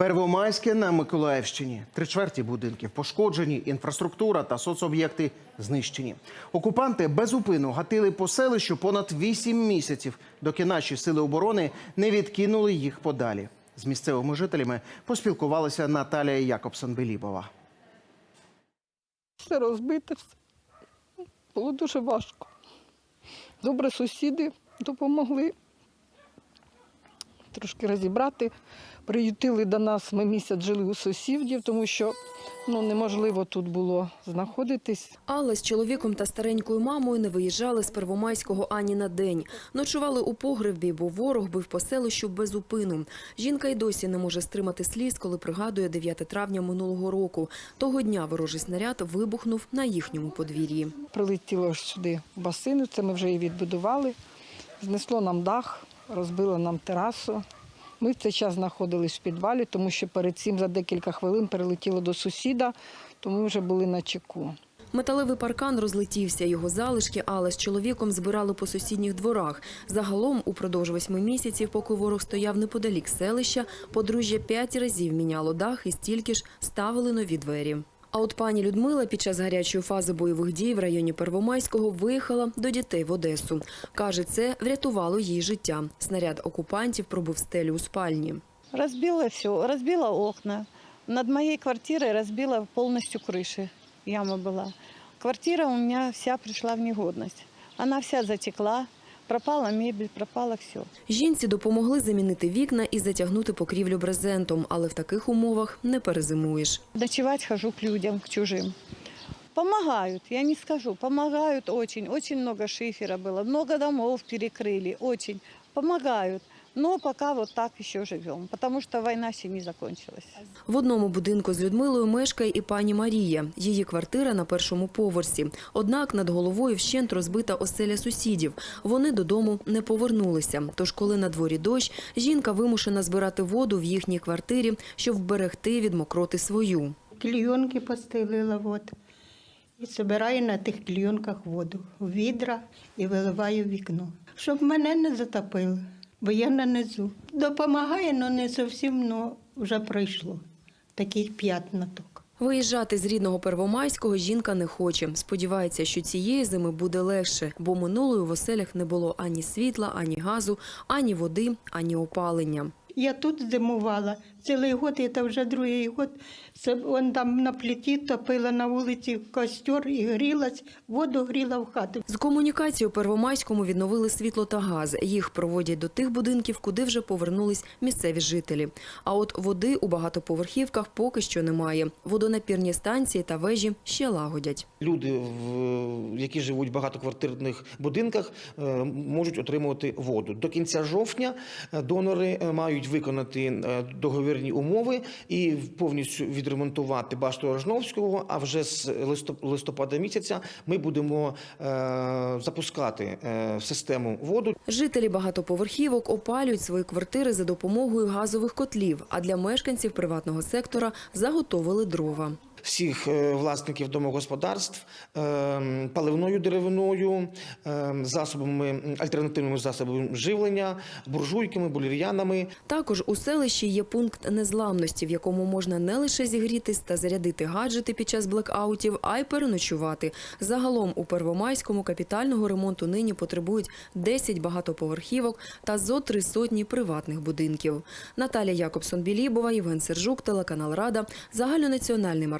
Первомайське на Миколаївщині. Три чверті будинків пошкоджені, інфраструктура та соцоб'єкти знищені. Окупанти безупину гатили по селищу понад вісім місяців, доки наші сили оборони не відкинули їх подалі. З місцевими жителями поспілкувалася Наталія Якобсон-Белібова. Все розбите. Було дуже важко. Добре, сусіди допомогли трошки розібрати. Приютили до нас, ми місяць жили у сусідів, тому що ну, неможливо тут було знаходитись. Алла з чоловіком та старенькою мамою не виїжджали з Первомайського ані на день. Ночували у погребі, бо ворог бив по селищу без упину. Жінка й досі не може стримати сліз, коли пригадує 9 травня минулого року. Того дня ворожий снаряд вибухнув на їхньому подвір'ї. Прилетіло сюди в басину, це ми вже її відбудували. Знесло нам дах, розбило нам терасу. Ми в цей час знаходились в підвалі, тому що перед цим за декілька хвилин перелетіло до сусіда, тому ми вже були на чеку. Металевий паркан розлетівся. Його залишки Алла з чоловіком збирали по сусідніх дворах. Загалом, упродовж восьми місяців, поки ворог стояв неподалік селища, подружжя п'ять разів міняло дах і стільки ж ставили нові двері. А от пані Людмила під час гарячої фази бойових дій в районі Первомайського виїхала до дітей в Одесу. Каже, це врятувало їй життя. Снаряд окупантів пробив стелю у спальні. Разбила все, разбила окна. Над моей квартирой разбила полностью крыши. Яма была. Квартира у меня вся пришла в негодность. Она вся затекла, пропала мебель, пропало все. Жінці допомогли замінити вікна і затягнути покрівлю брезентом, але в таких умовах не перезимуєш. Ночувати хожу к людям, к чужим. Помогают, я не скажу, помогают очень. Очень много шифера было, много домов перекрыли, очень. Помогают. Но пока вот так еще живем, потому что война еще не закончилась. В одному будинку з Людмилою мешкає і пані Марія. Її квартира на першому поверсі. Однак над головою вщент розбита оселя сусідів. Вони додому не повернулися. Тож, коли на дворі дощ, жінка вимушена збирати воду в їхній квартирі, щоб вберегти від мокроти свою. клійонки постелила вот. І збираю на тих клійонках воду в відра і виливаю в вікно, щоб мене не затопило, бо я на низу. Допомагає, але не зовсім ну, вже пройшло. Такий п'ятнаток. Виїжджати з рідного Первомайського жінка не хоче. Сподівається, що цієї зими буде легше, бо минулої в оселях не було ані світла, ані газу, ані води, ані опалення. Я тут зимувала цілий год, і це вже другий год. Це он там на плиті топила на вулиці костер і грілась, воду гріла в хату. З комунікації у Первомайському відновили світло та газ. Їх проводять до тих будинків, куди вже повернулись місцеві жителі. А от води у багатоповерхівках поки що немає. Водонапірні станції та вежі ще лагодять. Люди, які живуть в багатоквартирних будинках, е, можуть отримувати воду. До кінця жовтня е, донори е, мають виконати е, договірні умови і повністю відремонтувати башту Рожновського. А вже з листоп- листопада місяця ми будемо е, запускати е, систему воду. Жителі багатоповерхівок опалюють свої квартири за допомогою газових котлів, а для мешканців приватного сектора заготовили дрова. Всіх е, власників домогосподарств е, паливною деревиною, е, засобами альтернативними засобами живлення, буржуйками, булір'янами. Також у селищі є пункт незламності, в якому можна не лише зігрітись та зарядити гаджети під час блекаутів, а й переночувати. Загалом у Первомайському капітального ремонту нині потребують 10 багатоповерхівок та зо три сотні приватних будинків. Наталія Якобсон-Білібова, Євген Сержук, телеканал Рада, загальнонаціональний